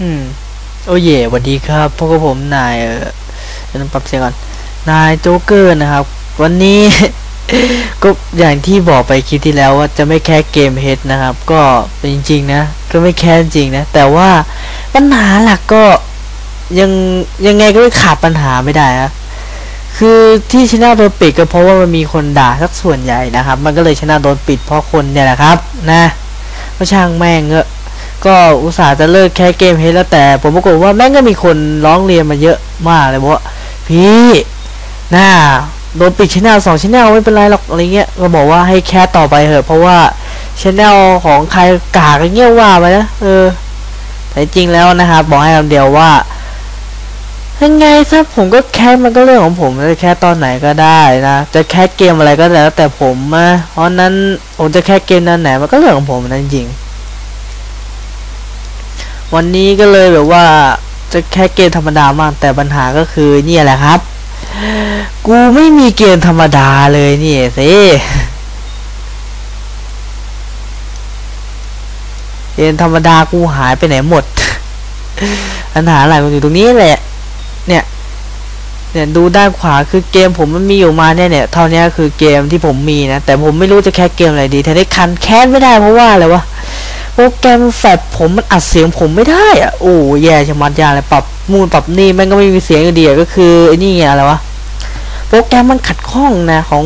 อืม โอเย่สวัสดีครับพวกผมนายเออต้องปรับเสียงก่อน นายโจ๊กเกอร์นะครับ วันนี้ ก็อย่างที่บอกไปคลิปที่แล้วว่าจะไม่แค่เกมเฮดนะครับ ก็เป็นจริงๆนะ ก็ไม่แค่จริงนะ แต่ว่าปัญหาหลักก็ยังยังไงก็ขาดปัญหาไม่ได้นะคือที่ชนะโดนปิดก็เพราะว่ามันมีคนด่าสักส่วนใหญ่นะครับ มันก็เลยชนะโดนปิดเพราะคนเนี่ยแหละครับ นะก็ช่างแม่งเงอะ ก็อุตส่าห์จะเลิกแค่เกมเฮดแล้วแต่ผมปรากฏว่าแม่งก็มีคนร้องเรียนมาเยอะมากเลยบอกว่าพี่น่าโดนปิดชแนลสองชแนลไม่เป็นไรหรอกอะไรเงี้ยก็บอกว่าให้แค่ต่อไปเถอะเพราะว่าชแนลของใครกากเงี้ยว่าไปนะเออ แต่จริงแล้วนะครับบอกให้คำเดียวว่ายังไงซะผมก็แค่มันก็เรื่องของผมจะแค่ตอนไหนก็ได้นะจะแค่เกมอะไรก็แล้วแต่ผมนะเพราะนั้นผมจะแค่เกมนั้นไหนมันก็เรื่องของผมนะจริง วันนี้ก็เลยแบบว่าจะแค่เกมธรรมดามากแต่ปัญหาก็คือเนี่ยแหละครับ กูไม่มีเกมธรรมดาเลยนี่สิเกมธรรมดากูหายไปไหนหมดปัญหาอะไรมันอยู่ตรงนี้แหละ เนี่ย เนี่ยดูด้านขวาคือเกมผมมันมีอยู่มาเนี่ยเนี่ยเท่านี้คือเกมที่ผมมีนะแต่ผมไม่รู้จะแค่เกมอะไรดีแทนได้คันแค้นไม่ได้เพราะว่าอะไรวะ โปรแกรมแฟลชผมมันอัดเสียงผมไม่ได้อะโอ้แย่ชะมัดยาเลยปรับมูนปรับนี่แม่งก็ไม่มีเสียงอยู่ดีอะก็คือไอ้นี่ไงอะไรวะโปรแกรมมันขัดข้องนะของ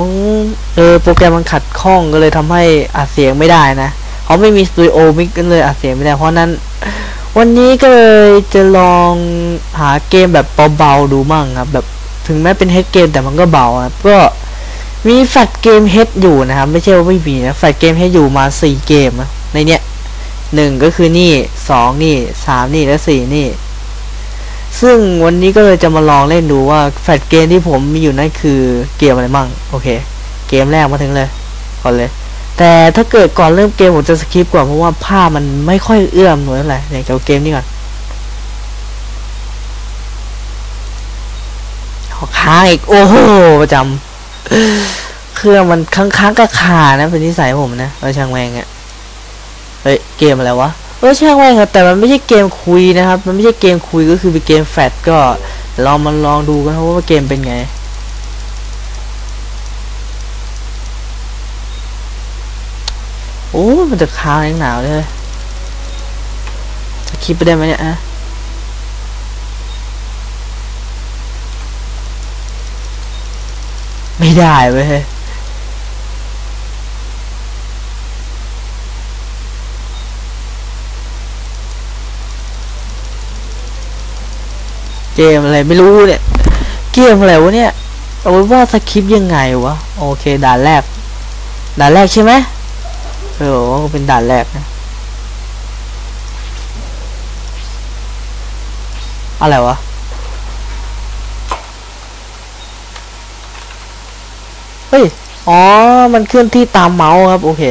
เออโปรแกรมมันขัดข้องก็เลยทำให้อัดเสียงไม่ได้นะเขาไม่มีสตูดิโอมิกกันเลยอัดเสียงไม่ได้เพราะนั้นวันนี้ก็เลยจะลองหาเกมแบบเบาๆดูมั่งครับแบบถึงแม้เป็นเฮดเกมแต่มันก็เบาครับก็มีแฟลชเกมเฮดอยู่นะครับ ไม่ใช่ว่าไม่มีนะแฟลชเกมเฮดอยู่มาสี่เกมนะในเนี้ย หนึ่งก็คือนี่สองนี่สามนี่และสี่นี่ ซึ่งวันนี้ก็เลยจะมาลองเล่นดูว่าแฟลชเกมที่ผมมีอยู่นั่นคือเกมอะไรมั่งโอเค เกมแรกมาถึงเลยก่อนเลย แต่ถ้าเกิดก่อนเริ่มเกมผมจะสคิปก่อนเพราะว่าภาพมันไม่ค่อยเอื้อมหน่วยเท่าไหร่เนี่ยจะเอาเกมนี้ก่อนขอค้างอีกโอ้โหประจำเครื่องมันค้างๆกะขานะเป็นนิสัยผมนะเอาช่างแมงอะ เฮ้ยเกมอะไรวะเออช่างแมงครับแต่มันไม่ใช่เกมคุยนะครับ มันไม่ใช่เกมคุยก็คือเป็นเกมแฟลชก็ลองมันลองดูกันว่าเกมเป็นไงโอ้มันจะค้างแรงหนาวเลยจะคลิปไปได้ไหมเนี่ยอะไม่ได้เว้ย กมอะไรไม่รู้เนี่ย เกมอะไรวะเนี่ย เอาไว้ว่าสคริปต์ยังไงวะ โอเค ด่านแรก ด่านแรกใช่ไหมเออว่าเป็นด่านแรกนะ อะไรวะเฮ้ย อ๋อ มันเคลื่อนที่ตามเมาส์ครับ โอเค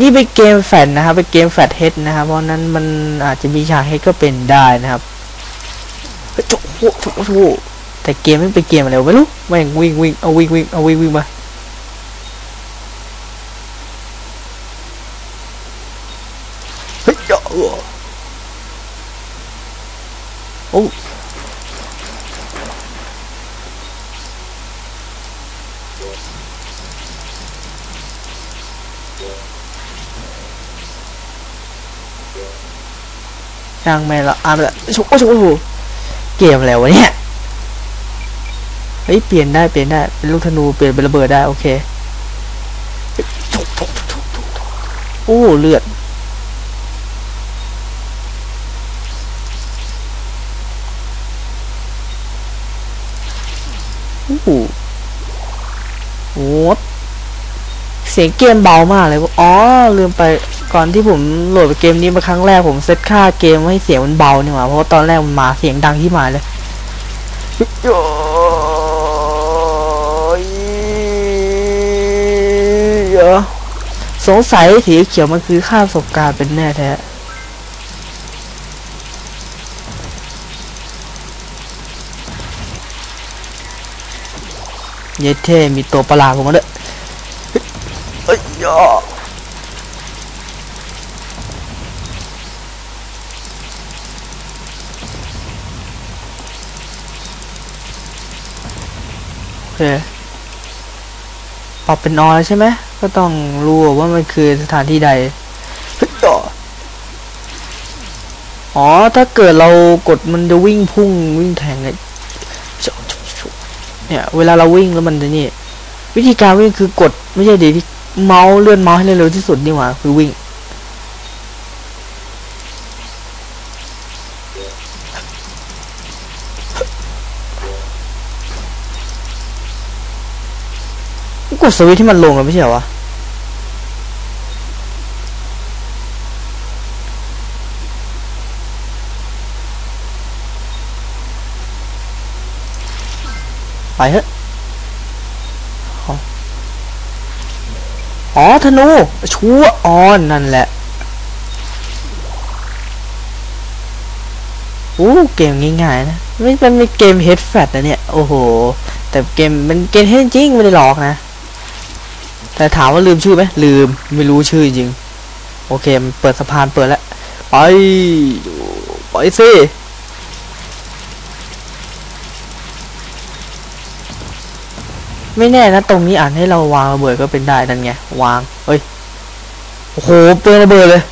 นี่เป็นเกมแฟลชนะครับเป็นเกมแฟลชเฮดนะครับ เพราะนั้นมันอาจจะมีฉากเฮดก็เป็นได้นะครับเฮ้โถ่โถ่โถ่โถ่แต่เกมไม่เป็นเกมอะไรวไม่รู้แม่งวิ่งวิ่งเอาวิ่งวิ่งเอาวิ่งวิ่งมาเฮ้ยเจ้าโอ้ ช่างแม่ละอ่าละชุบโอ้โหโอ้โหเกมอะไรวะเนี่ยเฮ้ยเปลี่ยนได้เปลี่ยนได้เป็นลูกธนูเปลี่ยนเป็นระเบิดได้โอเคชุบชุบชุบชุบชุบโอ้เลือดโอ้โหโอ้โหเสียงเกมเบามากเลยอ๋อลืมไป ก่อนที่ผมโหลดเกมนี้มาครั้งแรกผมเซตค่าเกมให้เสียงมันเบานี่หว่าเพราะตอนแรกมันมาเสียงดังที่มาเลยโยสงสัยสีเขียวมันคือค่าประสบการณ์เป็นแน่แท้เยเท่มีตัวประหลาดผมมาด้วยเฮ้ย เคปรับเป็นออแล้วใช่ไหมก็ต้องรู้ว่ามันคือสถานที่ใดอ๋อ ถ้าเกิดเรากดมันจะวิ่งพุ่งวิ่งแทงไงชุชุชุเนี่ย เวลาเราวิ่งแล้วมันจะนี่ วิธีการวิ่งคือกดไม่ใช่ดีที่เมาส์เลื่อนเมาส์ให้เร็วที่สุดนี่หว่าคือวิ่ง กดสวิตช์ที่มันลงแล้วไม่ใช่เหรอวะไปเถอะอ๋ออ๋อธนูชัวออนนั่นแหละอู้เกมง่ายๆนะไม่เป็นเกมเฮดแฟตนะเนี่ย โอ้โห แต่เกมมันเกมเฮดจริง ไม่ได้หลอกนะ แต่ถามว่าลืมชื่อไหมลืมไม่รู้ชื่อจริง โอเคมันเปิดสะพานเปิดแล้วไปไปสิไม่แน่นะตรงนี้อ่านให้เราวางระเบิดก็เป็นได้นั่นไงวางเฮ้ยโอ้โหเปิดระเบิดเลย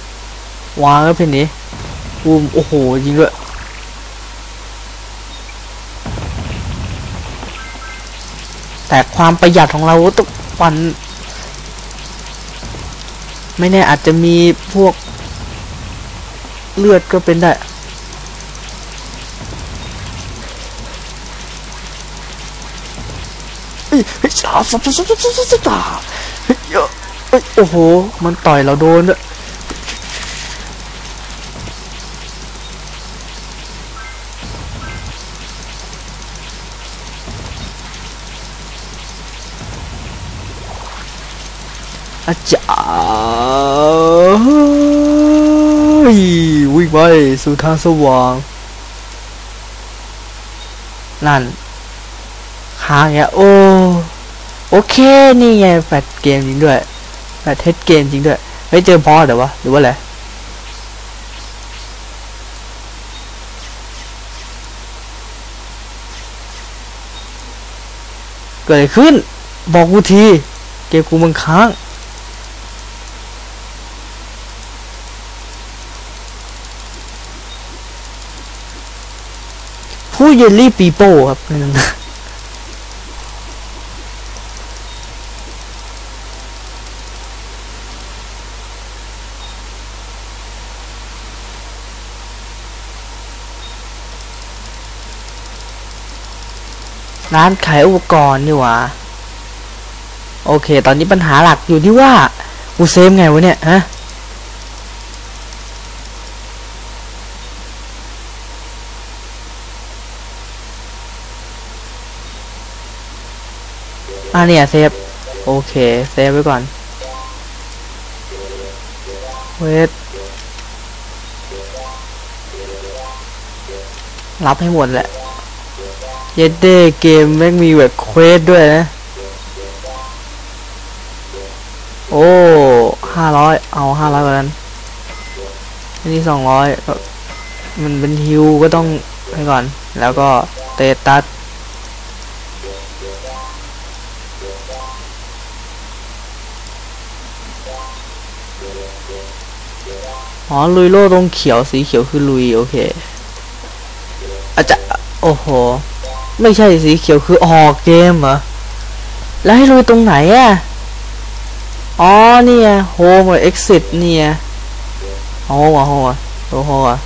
วางก็เป็นนี้อูมโอ้โหยิงด้วยแต่ความประหยัดของเราทุกวัน ไม่แน่อาจจะมีพวกเลือดก็เป็นได้ เฮ้ยเฮ้ยสาบสับสับสับสับสับสับสับเฮ้ยเยอะเฮ้ยโอ้โห มันต่อยเราโดนด้วย อาจารย์วิ่งไปสู่ทางสว่าง นั่นค้างเงี้ยโอ้โอเค นี่ไงแฟดเกมจริงด้วยแฟดเทสเกมจริงด้วยไม่เจอบอเดี๋ยววะหรือว่าอะไรเกิดอะไรขึ้น บอกกูที เกมกูมันค้าง ผู้เยลลี่ปีโป้ครับนั่นร้านขายอุปกรณ์นี่หว่า โอเค ตอนนี้ปัญหาหลักอยู่ที่ว่ากูเซฟไงวะเนี่ยฮะ อ่าเนี่ยเซฟ โอเค เซฟไว้ก่อน เวทรับให้หมดแหละ เยดเด้เกมแม่งมีแบบเควสด้วยนะ โอ้ห้าร้อยเอาห้าร้อยกว่านั้นอันนี้สองร้อยมันเป็นฮิวก็ต้องให้ก่อน แล้วก็เตตัส อ๋อลุยโล่ตรงเขียวสีเขียวคือลุยโอเคอาจจะโอ้โห ไม่ใช่สีเขียวคือออกเกมเหรอ แล้วให้ลุยตรงไหนอะอ๋อเนี่ยโฮมกับเอ็กซิสเนี่ยโฮมอะโฮมอะโอ้โหอะ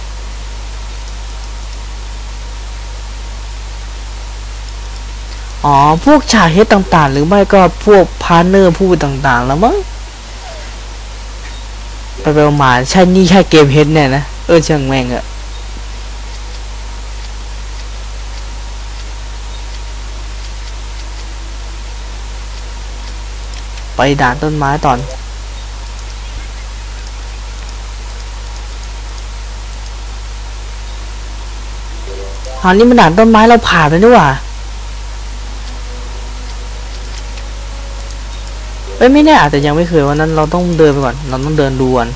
อ๋อ พวกฉากเฮดต่างๆ หรือไม่ก็พวกพาร์เนอร์ผู้ต่างๆ แล้วมั้ง ไปไปมาใช่นี่แค่เกมเฮดเนี่ยนะเออช่างแม่งอะไปด่านต้นไม้ตอนอันนี้มันด่านต้นไม้เราผ่านไปนี่หว่า เอ้ยไม่แน่อาจจะยังไม่เคยวันนั้นเราต้องเดินไปก่อน เราต้องเดินดูก่อน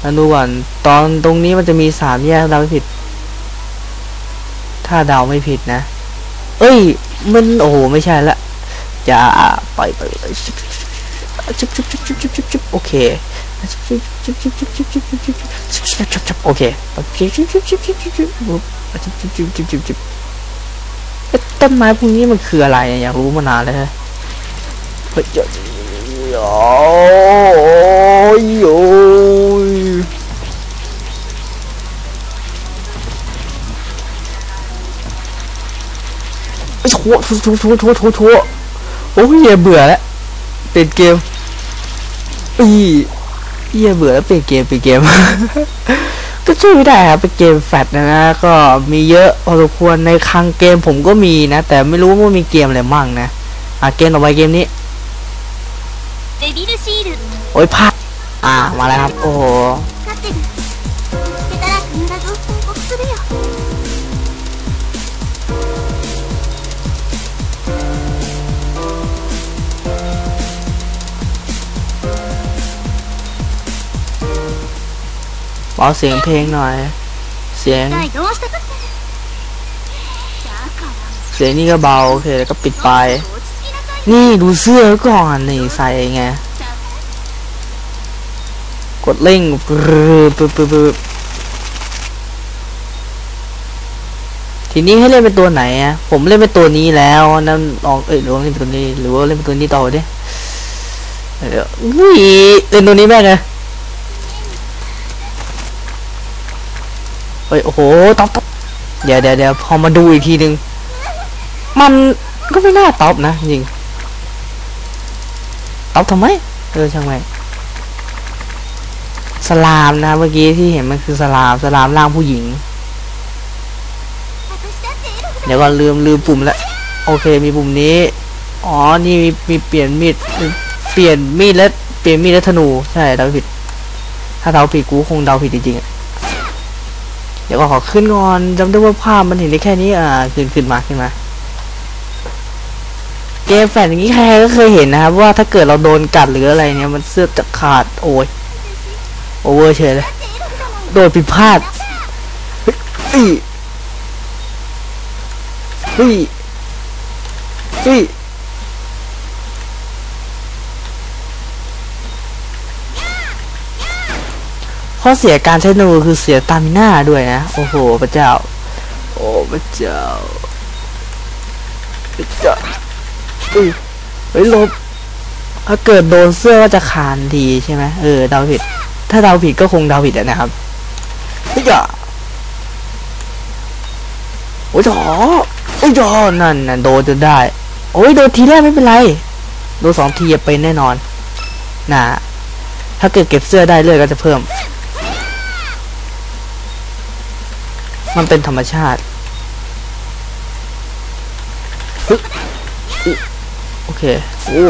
เดินดูก่อนตอนตรงนี้มันจะมีสามแยกเราไม่ผิด ถ้าเดาไม่ผิดนะ เอ้ย มันโอ้โหไม่ใช่ละจะปล่อยไปเลยจุ๊บจุ๊บจุ๊บจุ๊บจุ๊โอเคโอเคต้นไม้พวกนี้มันคืออะไรอยากรู้มานานเลย เฮ้ยโอ้ยโอ้ยไอ้ชัวชัวชัวชัวชัวชัวชัวโอ้ยเยเบื่อแล้วเปลี่ยนเกมอีเหี้ยเบื่อแล้วเปลี่ยนเกมเปลี่ยนเกมก็ช่วยไม่ได้ครับเป็นเกมแฟลชนะนะก็มีเยอะพอสมควรในคลังเกมผมก็มีนะ แต่ไม่รู้ว่ามีเกมอะไรมั่งนะอะเกมต่อไปเกมนี้ ビルシール โอ้ยพัดอ่ามาแล้วครับ โอ้โห 飼ってるペタラ君がぞ報告するよ เบาเสียงเพลงหน่อย เสียง 一体どうしたかってだから เสียงนี่ก็เบาโอเคแล้วก็ปิดไป 落ち着きなさい นี่ดูเสื้อก่อนนี่ใส่ไง กดเร่งทีนี้ให้เล่นเป็นตัวไหนอะผมเล่นเป็นตัวนี้แล้วนั่นลองเอ้ยหรือว่าเล่นเป็นตัวนี้ หรือว่าเล่นเป็นตัวนี้ต่อดิเดี๋ยวอุ้ยเล่นตัวนี้แม่งเลยเฮ้ยโอ้โหต๊อปต๊อปเดี๋ยวเดี๋ยวเดี๋ยวพอมาดูอีกทีนึง มันก็ไม่น่าต๊อปนะจริงต๊อปทำไมเออช่างไง สลามนะเมื่อกี้ที่เห็นมันคือสลามสลามร่างผู้หญิง เดี๋ยวก่อนลืมลืมปุ่มแล้วโอเคมีปุ่มนี้ อ๋อ นี่มีมีเปลี่ยนมีดเปลี่ยนมีดและเปลี่ยนมีดและธนูใช่เดาผิด ถ้าเดาผิดกูคงเดาผิดจริงๆเดี๋ยวก็ขอขึ้นงอนจำได้ว่าภาพมันเห็นได้แค่นี้อ่าขึ้นขึ้นมาขึ้นมาเกมแฟนอย่างนี้ใครก็เคยเห็นนะครับว่าถ้าเกิดเราโดนกัดหรืออะไรเนี่ยมันเสื้อจะขาดโอ้ย โอเวอร์เฉยเลย โดนผิดพลาดเฮ้ยเฮ้ยเฮ้ยข้อเสียการใช้นูคือเสียตามิน่าด้วยนะ โอ้โห พระเจ้า โอ้พระเจ้าพระเจ้าเฮ้ยลบถ้าเกิดโดนเสื้อก็จะคานทีใช่ไหมเออเดาผิด ถ้าเดาผิดก็คงเดาผิดอะนะครับเฮ้ยอะโอ้ยจ๋อโอ้ยจ๋อนั่นน่ะโดนจนได้ โอ้ยโดนทีแรกไม่เป็นไร โดนสองทีอะเป็นแน่นอนน่ะถ้าเกิดเก็บเสื้อได้เลือดก็จะเพิ่ม มันเป็นธรรมชาติโอเคโอ้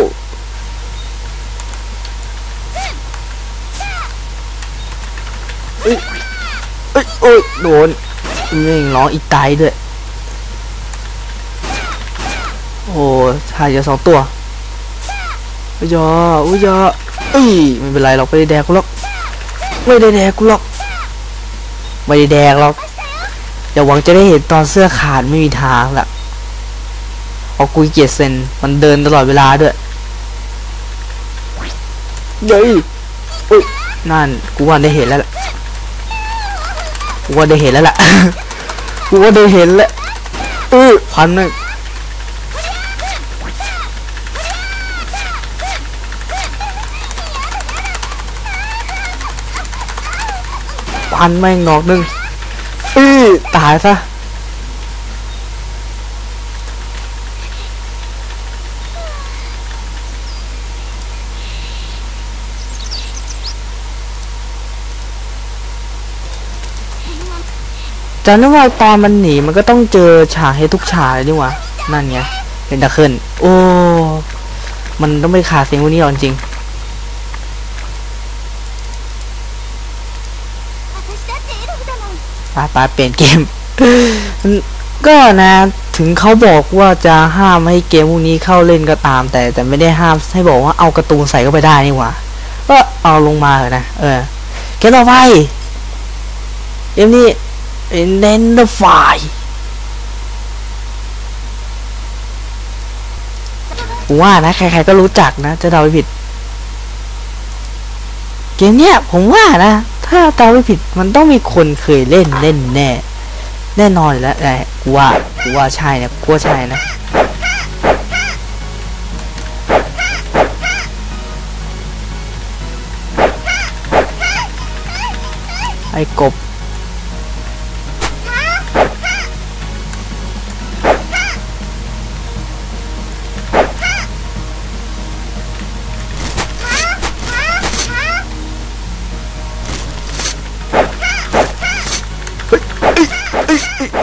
เอ้ยเอ้ยโอ้ยโดนเร่งร้องอีกตายด้วย โอ้ชายจะสองตัวอุ้ยยออุ้ยยอเอ้ยไม่เป็นไรหรอกไม่ได้แดกกูหรอกไม่ได้แดกกูหรอกไม่ได้แดกหรอกอย่าหวังจะได้เห็นตอนเสื้อขาดไม่มีทางละเอากุยเกียเซนมันเดินตลอดเวลาด้วยเย้ยอุ้ยนั่นกูว่าได้เห็นแล้ว กูว่าได้เห็นแล้วล่ะ กูว่าได้เห็นแล้วเออพันหนึ่งปันแม่งนอกหนึ่งอื้อตายซะ จำได้ว่าตอนมันหนีมันก็ต้องเจอฉากให้ทุกฉากเลยดีว่านั่นไงเป็นตะเคินโอ้ มันต้องไปขาดเสียงวันนี้หรอจริงปาปาเปลี่ยนเกม ก็นะ ถึงเขาบอกว่าจะห้ามให้เกมพวกนี้เข้าเล่นก็ตาม แต่แต่ไม่ได้ห้ามให้บอกว่าเอากระตูนใส่เข้าไปได้นี่หว่าก็เอาลงมาเถอะนะ เออ เกมต่อไปเกมนี้ เน้นเดอไฟผมว่านะ ใครๆก็รู้จักนะ จะเดาไม่ผิด เกมเนี้ยผมว่านะ ถ้าเดาไม่ผิดมันต้องมีคนเคยเล่นเล่นแน่ แน่นอนแล้วแหละกูว่ากูว่าใช่นะกูว่าใช่นะไอ้กบ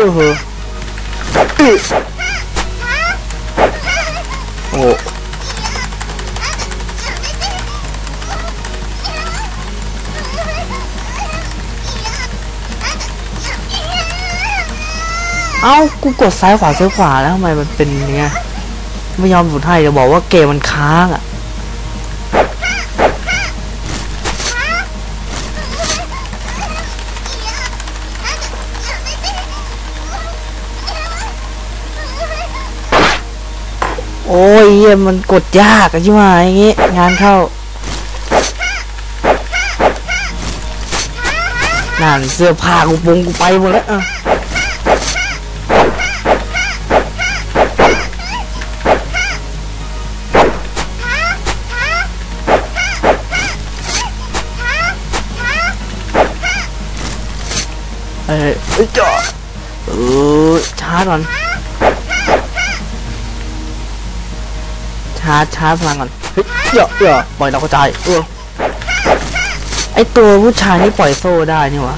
เออโอ้เอ้า กูกดซ้ายขวาซ้ายขวาแล้วทำไมมันเป็นย่างเงี้ยไม่ยอมหยุดให้จะบอกว่าเกมมันค้างอะ โอ้ยเหี้ยมันกดยากอะใช่ไหมอย่างงี้ งานเข้า นั่นเสื้อผ้ากูปงกูไปหมดแล้วอะเอ้ยเอ้ยจ่อเออชาก่อนาร์จชาร์พลังก่อนเฮ้ยเยอะเยอะปล่อยดาวกระจายเออไอตัวผู้ชายนี่ปล่อยโซ่ได้นี่วะ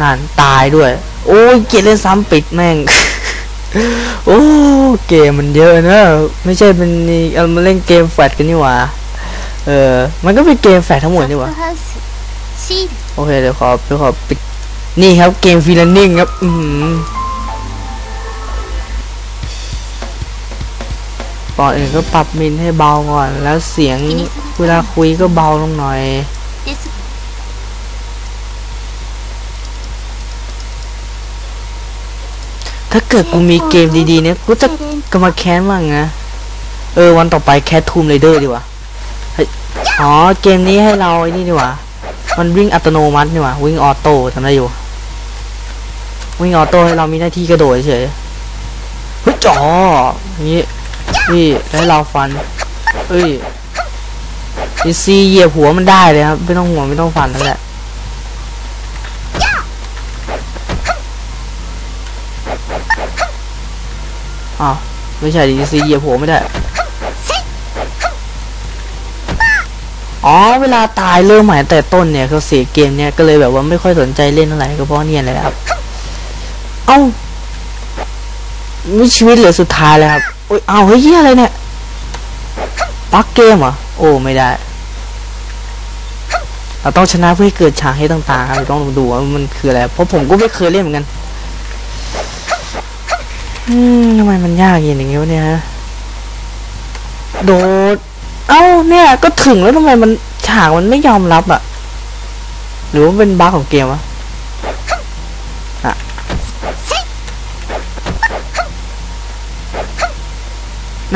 นั่นตายด้วย โอ้ยเกียเล่นซ้ำปิดแม่งโอ้เกมมันเยอะนะไม่ใช่เป็นเอามาเล่นเกมแฟดกันนี่วะเออมันก็เป็นเกมแฟดทั้งหมดนี่วะโอเคเดี๋ยวขอเดี๋ยวขอปิดนี่ครับเกมฟีลนิ่งครับ อืม ก่อนอื่นก็ปรับมินให้เบาก่อน แล้วเสียงเวลาคุยก็เบาลงหน่อยですถ้าเกิดกูมีเกมดีๆเนี่ยกูจะก็มาแค้นมั่งนะเออวันต่อไปแคททูมไรเดอร์ดีกว่าเฮ้ยอ๋อเกมนี้ให้เราไอ้นี่ดีกว่า มันวิ่งอัตโนมัตินี่หว่าวิ่งออโต้ทำได้อยู่ วิ่งออโต้ให้เรามีหน้าที่กระโดดเฉยเฮ้ยจ๋ออย่างนี้ นี่แล้วให้เราฟัน เอ้ยอีซีเหยียบหัวมันได้เลยครับ ไม่ต้องห่วงไม่ต้องฟันนั่นแหละอ้าวไม่ใช่ดิซีเหยียบหัวไม่ได้ อ๋อ เวลาตายเริ่มใหม่แต่ต้นเนี่ยเขาเสียเกมเนี่ยก็เลยแบบว่าไม่ค่อยสนใจเล่นอะไรก็เพราะเนี่ยเลยครับ เอ้ามีชีวิตเหลือสุดท้ายเลยครับ โอ้ยเอาเฮ้ยเหี้ยอะไรเนี่ยปักเกมเหรอโอ้ไม่ได้เราต้องชนะเพื่อให้เกิดฉากให้ต่างๆครับเราต้องดูว่ามันคืออะไรเพราะผมก็ไม่เคยเล่นเหมือนกันอืมทำไมมันยากอย่างนี้วะเนี่ยฮะโดดเอ้าเนี่ยก็ถึงแล้วทำไมมันฉากมันไม่ยอมรับอะหรือว่าเป็นบั๊กของเกมวะอะ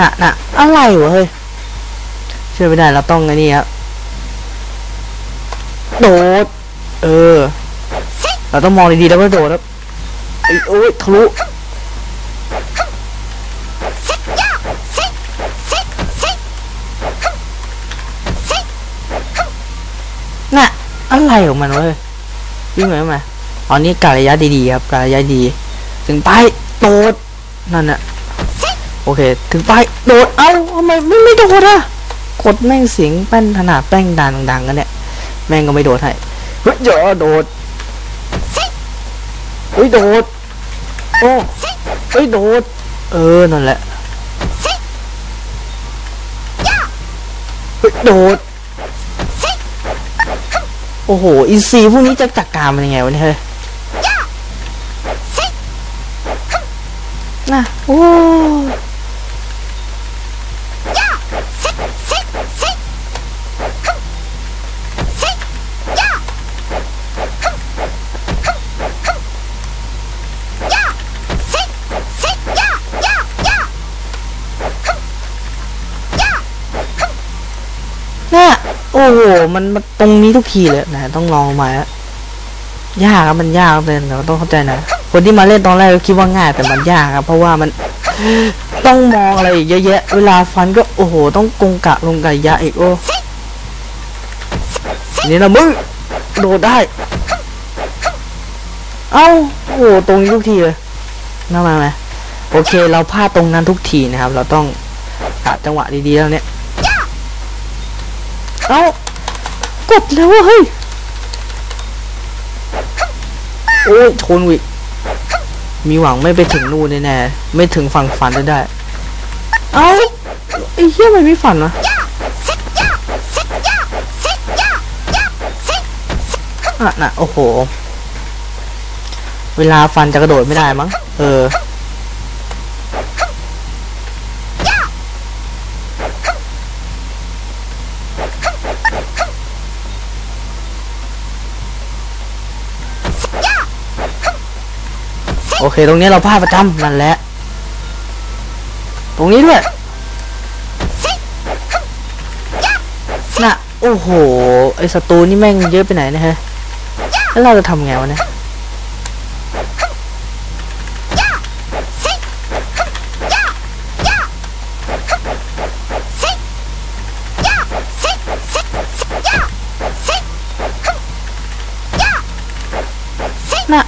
น่ะน่ะอะไรวะเฮ้ยเชื่อไม่ได้เราต้องไงนี่ครับโดด เออ เราต้องมองดีๆแล้วก็โดดครับอ้โอ้ยทะลุน่ะอะไรของมันวะเว้ยวิ่งไปไหมอ๋อนี่การระยะดีๆครับการระยะดี ถึงไปโดดนั่นน่ะ โอเค ถึงไปโดดเอ้าทำไมไม่ไม่โดดอะกดแม่งเสียงแป้นขนาดแป้งดังดังๆกันเนี่ยแม่งก็ไม่โดดให้เฮ้ยเดี๋ยวโดดเฮ้ยโดดโอ้เฮ้ยโดดเออนั่นแหละเฮ้ยโดดโอ้โหอินซีพวกนี้จะจัดการมันยังไงวะเนี่ยเฮ้ยน่ะโอ้ โอ้โหมันมันตรงนี้ทุกทีเลยนะต้องลองใหม่ละยากครับมันยากเลยเราต้องเข้าใจนะคนที่มาเล่นตอนแรกก็คิดว่าง่ายแต่มันยากครับ เพราะว่ามันต้องมองอะไรอีกเยอะแยะ เวลาฟันก็โอ้โห ต้องกงกะลงกะยะอีกโอ้นี่นะมึงโดดได้ เอ้าโอ้โหตรงนี้ทุกทีเลยน่ามาไหมโอเค เราพลาดตรงนั้นทุกทีนะครับ เราต้องกะจังหวะดีๆแล้วเนี่ยเอ้า กดแล้วอะเฮ้ย โอ้ยชนวิมีหวังไม่ไปถึงนู่นแน่ๆไม่ถึงฝั่งฝันจะได้ เอ้าไอ้เหี้ยมันไม่ฝันวะอะน่ะโอ้โห เวลาฟันจะกระโดดไม่ได้มั้ง เออ คตรงนี้เราพลาดประจำนั่นแหละ ตรงนี้ด้วยน่ะโอ้โห ไอศัตรูนี่แม่งเยอะไปไหนนะฮะ แล้วเราจะทำไงวะเนี่ยน่ะ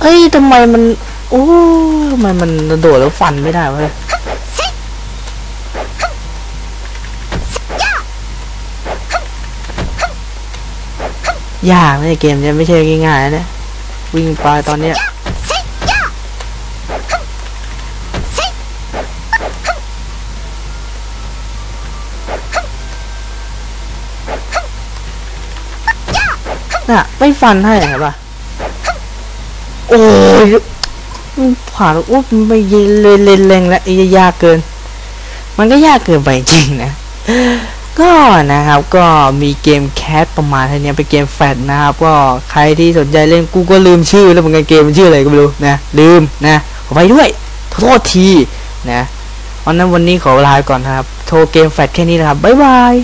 เอ้ยทำไมมัน โอ้ทำไมมันโดดแล้วฟันไม่ได้วะเนี่ยยากนะเกมเนี้ยไม่ใช่ง่ายๆนะวิ่งไปตอนเนี้ยน่ะ ไม่ฟันให้เห็นปะโอ้ย ผ่านอ้มันไม่เยเลนเลนแรงแล้วไอ้ยากเกิน มันก็ยากเกินไปจริงนะ ก็นะครับก็มีเกมแคสประมาณเท่านี้เป็นเกมแฟลชนะครับ ก็ใครที่สนใจเล่นกูก็ลืมชื่อ แล้วเหมือนกันเกมมันชื่ออะไรก็ไม่รู้นะลืมนะขอไปด้วยขอโทษทีนะวันนั้นวันนี้ขอลาไปก่อนนะครับ โทรเกมแฟลชแค่นี้นะครับบ๊ายบาย